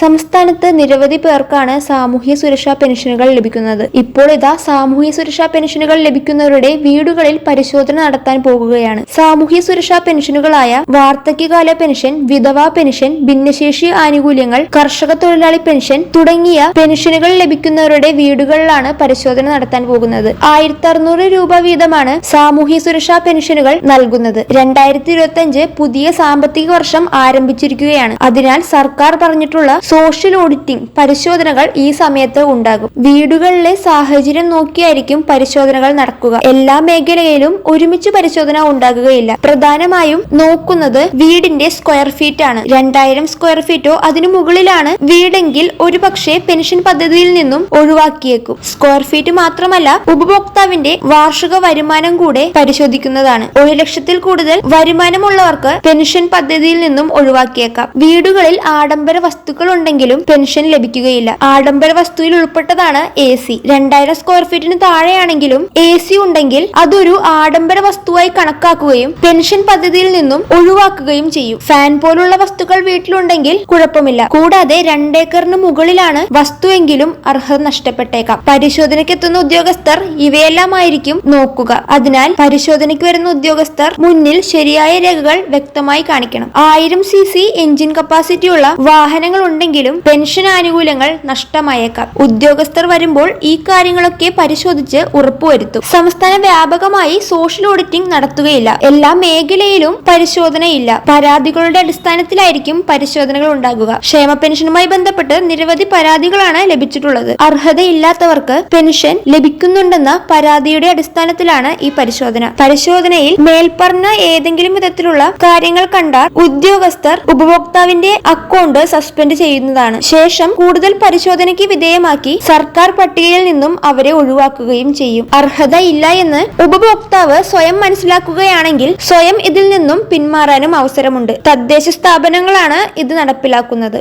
സംസ്ഥാനത്ത് നിരവധി പേർക്കാണ് സാമൂഹ്യ സുരക്ഷാ പെൻഷനുകൾ ലഭിക്കുന്നത്. ഇപ്പോൾ ഇതാ സാമൂഹ്യ സുരക്ഷാ പെൻഷനുകൾ ലഭിക്കുന്നവരുടെ വീടുകളിൽ പരിശോധന നടത്താൻ പോകുകയാണ്. സാമൂഹ്യ സുരക്ഷാ പെൻഷനുകളായ വാർദ്ധക്യകാല പെൻഷൻ വിധവാ പെൻഷൻ ഭിന്നശേഷി ആനുകൂല്യങ്ങൾ കർഷക തൊഴിലാളി പെൻഷൻ തുടങ്ങിയ പെൻഷനുകൾ ലഭിക്കുന്നവരുടെ വീടുകളിലാണ് പരിശോധന നടത്താൻ പോകുന്നത്. ആയിരത്തി രൂപ വീതമാണ് സാമൂഹ്യ സുരക്ഷാ പെൻഷനുകൾ നൽകുന്നത്. രണ്ടായിരത്തി പുതിയ സാമ്പത്തിക വർഷം ആരംഭിച്ചിരിക്കുകയാണ്. അതിനാൽ സർക്കാർ പറഞ്ഞിട്ടുള്ള സോഷ്യൽ ഓഡിറ്റിംഗ് പരിശോധനകൾ ഈ സമയത്ത് ഉണ്ടാകും. വീടുകളിലെ സാഹചര്യം നോക്കിയായിരിക്കും പരിശോധനകൾ നടക്കുക. എല്ലാ മേഖലയിലും ഒരുമിച്ച് പരിശോധന ഉണ്ടാകുകയില്ല. പ്രധാനമായും നോക്കുന്നത് വീടിന്റെ സ്ക്വയർ ഫീറ്റ് ആണ്. രണ്ടായിരം സ്ക്വയർ ഫീറ്റോ അതിനു മുകളിലാണ് വീടെങ്കിൽ ഒരുപക്ഷെ പെൻഷൻ പദ്ധതിയിൽ നിന്നും ഒഴിവാക്കിയേക്കും. സ്ക്വയർ ഫീറ്റ് മാത്രമല്ല ഉപഭോക്താവിന്റെ വാർഷിക വരുമാനം കൂടെ പരിശോധിക്കുന്നതാണ്. ഒരു ലക്ഷത്തിൽ കൂടുതൽ വരുമാനമുള്ളവർക്ക് പെൻഷൻ പദ്ധതിയിൽ നിന്നും ഒഴിവാക്കിയേക്കാം. വീടുകളിൽ ആഡംബര വസ്തുക്കൾ ഉണ്ടെങ്കിലും പെൻഷൻ ലഭിക്കുകയില്ല. ആഡംബര വസ്തുവിൽ ഉൾപ്പെട്ടതാണ് എ സി രണ്ടായിരം സ്ക്വയർ ഫീറ്റിന് താഴെയാണെങ്കിലും എ സി ഉണ്ടെങ്കിൽ അതൊരു ആഡംബര വസ്തുവായി കണക്കാക്കുകയും പെൻഷൻ പദ്ധതിയിൽ നിന്നും ഒഴിവാക്കുകയും ചെയ്യും. ഫാൻ പോലുള്ള വസ്തുക്കൾ വീട്ടിലുണ്ടെങ്കിൽ കുഴപ്പമില്ല. കൂടാതെ രണ്ടേക്കറിന് മുകളിലാണ് വസ്തുവെങ്കിലും അർഹത നഷ്ടപ്പെട്ടേക്കാം. പരിശോധനയ്ക്ക് എത്തുന്ന ഉദ്യോഗസ്ഥർ ഇവയെല്ലാമായിരിക്കും നോക്കുക. അതിനാൽ പരിശോധനയ്ക്ക് വരുന്ന ഉദ്യോഗസ്ഥർ മുന്നിൽ ശരിയായ രേഖകൾ വ്യക്തമായി കാണിക്കണം. ആയിരം സി സി എഞ്ചിൻ കപ്പാസിറ്റിയുള്ള വാഹനങ്ങൾ ഉണ്ടെങ്കിലും പെൻഷൻ ആനുകൂല്യങ്ങൾ നഷ്ടമായേക്കാം. ഉദ്യോഗസ്ഥർ വരുമ്പോൾ ഈ കാര്യങ്ങളൊക്കെ പരിശോധിച്ച് ഉറപ്പുവരുത്തും. സംസ്ഥാന വ്യാപകമായി സോഷ്യൽ ഓഡിറ്റിംഗ് നടത്തുകയില്ല. എല്ലാ മേഖലയിലും പരിശോധനയില്ല. പരാതികളുടെ അടിസ്ഥാനത്തിലായിരിക്കും പരിശോധനകൾ ഉണ്ടാകുക. ക്ഷേമ പെൻഷനുമായി ബന്ധപ്പെട്ട് നിരവധി പരാതികളാണ് ലഭിച്ചിട്ടുള്ളത്. അർഹതയില്ലാത്തവർക്ക് പെൻഷൻ ലഭിക്കുന്നുണ്ടെന്ന പരാതിയുടെ അടിസ്ഥാനത്തിലാണ് ഈ പരിശോധന. പരിശോധനയിൽ മേൽപ്പറഞ്ഞ ഏതെങ്കിലും വിധത്തിലുള്ള കാര്യങ്ങൾ കണ്ടാൽ ഉദ്യോഗസ്ഥർ ഉപഭോക്താവിന്റെ അക്കൗണ്ട് സസ്പെൻഡ് ചെയ്യുന്നതാണ്. ശേഷം കൂടുതൽ പരിശോധനയ്ക്ക് വിധേയമാക്കി സർക്കാർ പട്ടികയിൽ നിന്നും അവരെ ഒഴിവാക്കുകയും ചെയ്യും. അർഹത ഇല്ല എന്ന് ഉപഭോക്താവ് സ്വയം മനസ്സിലാക്കുകയാണെങ്കിൽ സ്വയം ഇതിൽ നിന്നും പിന്മാറാനും അവസരമുണ്ട്. തദ്ദേശ സ്ഥാപനങ്ങളാണ് ഇത് നടപ്പിലാക്കുന്നത്.